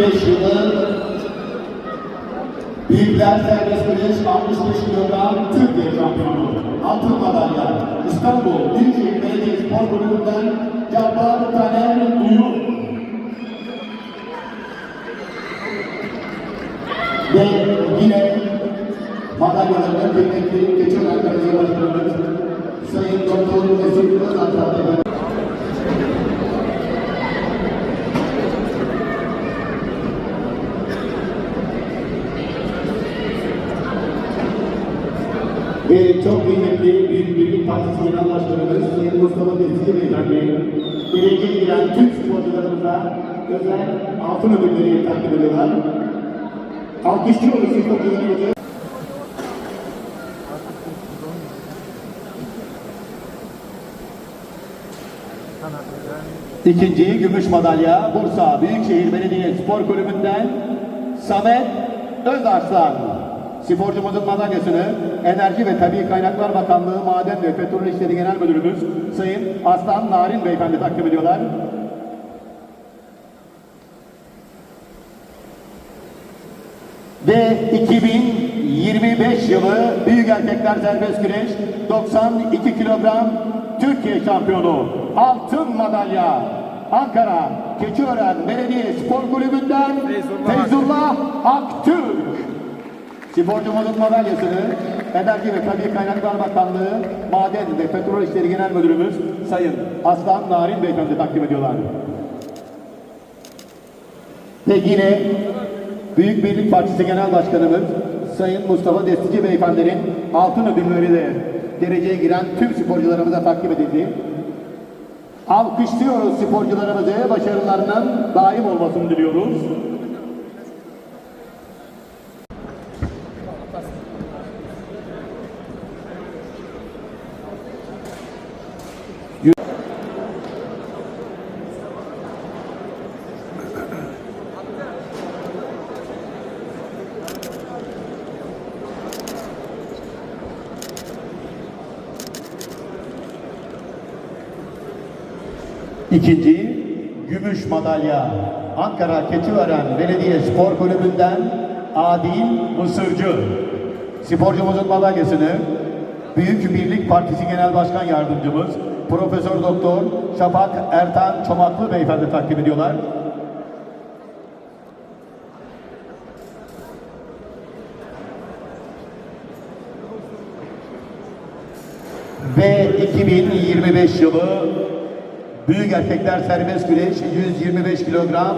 2025 yılı Büyükler Serbest Güreş 65 kilogram Türkiye şampiyonu. Altın madalya İstanbul Büyükşehir Belediye Spor Kulübü'nden Cabbar Taner Duyu. Ve yine madalyalarını kıymetli geçen arkadaşlar başkanımız Sayın Doktor Mesut Özal Bey. Ve çok kıymetli Büyük Birlik Partisi Genel Başkanımız Sayın Mustafa Denizli Beyefendi, geleceğe giren tüm sporcularımıza özel altın ödülleri takdim ediyorlar. Alkışlıyoruz sporcularımızı. İkinci gümüş madalya Bursa Büyükşehir Belediye Spor Kulübü'nden Samet Özarslan. Sporcumuzun madalyasını Enerji ve Tabii Kaynaklar Bakanlığı Maden ve Petrol İşleri Genel Müdürümüz Sayın Aslan Narin Beyefendi takdim ediyorlar. Ve 2025 yılı Büyük Erkekler Serbest Güreş 92 kilogram Türkiye şampiyonu altın madalya Ankara Keçiören Belediye Spor Kulübü'nden Feyzullah Aktürk. Sporcumuzun madalyasını Enerji ve Tabii Kaynaklar Bakanlığı Maden ve Petrol İşleri Genel Müdürümüz Sayın Aslan Narin Beyefendi takdim ediyorlar. Ve yine Büyük Birlik Partisi Genel Başkanımız Sayın Mustafa Destici Beyefendinin altın ödülleri de dereceye giren tüm sporcularımıza takdim edildi. Alkışlıyoruz sporcularımızı, başarılarının daim olmasını diliyoruz. İkinci gümüş madalya Ankara Keçiören Belediye Spor Kulübü'nden Adil Mısırcı. Sporcumuzun madalyasını Büyük Birlik Partisi Genel Başkan Yardımcımız Profesör Doktor Şafak Ertan Çomaklı Beyefendi takdim ediyorlar. Ve 2025 yılı Büyük Erkekler Serbest Güreş 125 kilogram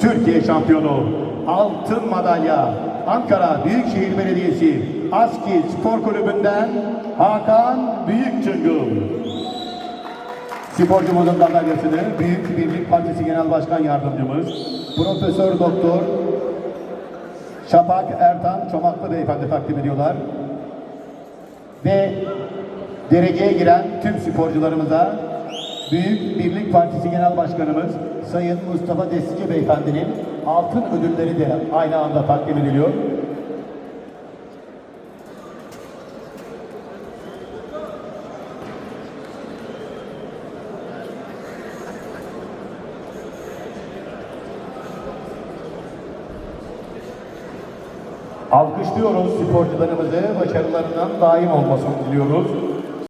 Türkiye şampiyonu. Altın madalya Ankara Büyükşehir Belediyesi ASKİ Spor Kulübü'nden Hakan Büyükçıngıl. Sporcumuzun madalyasını Büyük Birlik Partisi Genel Başkan Yardımcımız Profesör Doktor Şafak Ertan Çomaklı Beyefendi takdim ediyorlar. Ve dereceye giren tüm sporcularımıza Büyük Birlik Partisi Genel Başkanımız Sayın Mustafa Destici Beyefendi'nin altın ödülleri de aynı anda takdim ediliyor. Alkışlıyoruz sporcularımızı, başarılarından daim olmasını diliyoruz.